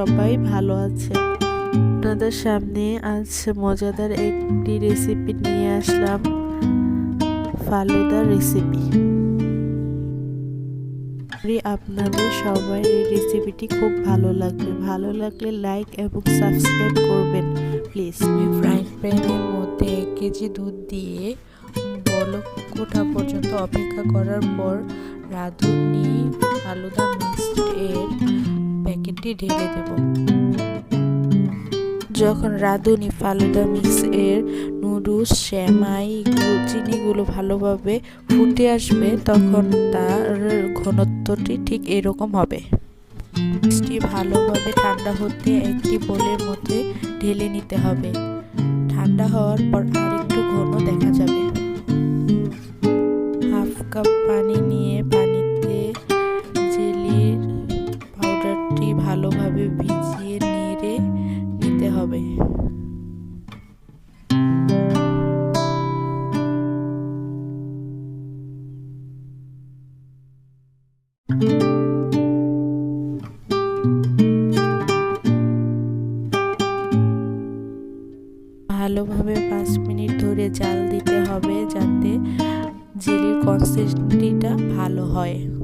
সবাই ভালো আছে। আপনাদের সামনে আজ মজাদার একটি রেসিপি নিয়ে আসলাম। ফালুদা রেসিপি আপনাদের সবাই এই রেসিপিটি খুব ভালো লাগবে ভালো লাগলে লাইক এবং সাবস্ক্রাইব করবেন প্লিজ ফ্রাইং প্যানের মধ্যে এক কেজি দুধ দিয়ে বলক ওঠা পর্যন্ত অপেক্ষা করার পর রাঁধুনি আলুদা মিক্সড এর প্যাকেটটি ঢেলে দেব। যখন রাঁধুনি ফালুদা মিক্স এর নুডলস শ্যামাই চিনিগুলো ভালোভাবে ফুটে আসবে, তখন তার ঘনত্বটি ঠিক এরকম হবে। মিষ্টি ভালোভাবে ঠান্ডা হতে একটি বোলের মধ্যে ঢেলে নিতে হবে। ঠান্ডা হওয়ার পর আর একটু ঘন ভালোভাবে পাঁচ মিনিট ধরে জাল দিতে হবে যাতে জেলির কনসিস্টেন্সিটা ভালো হয়।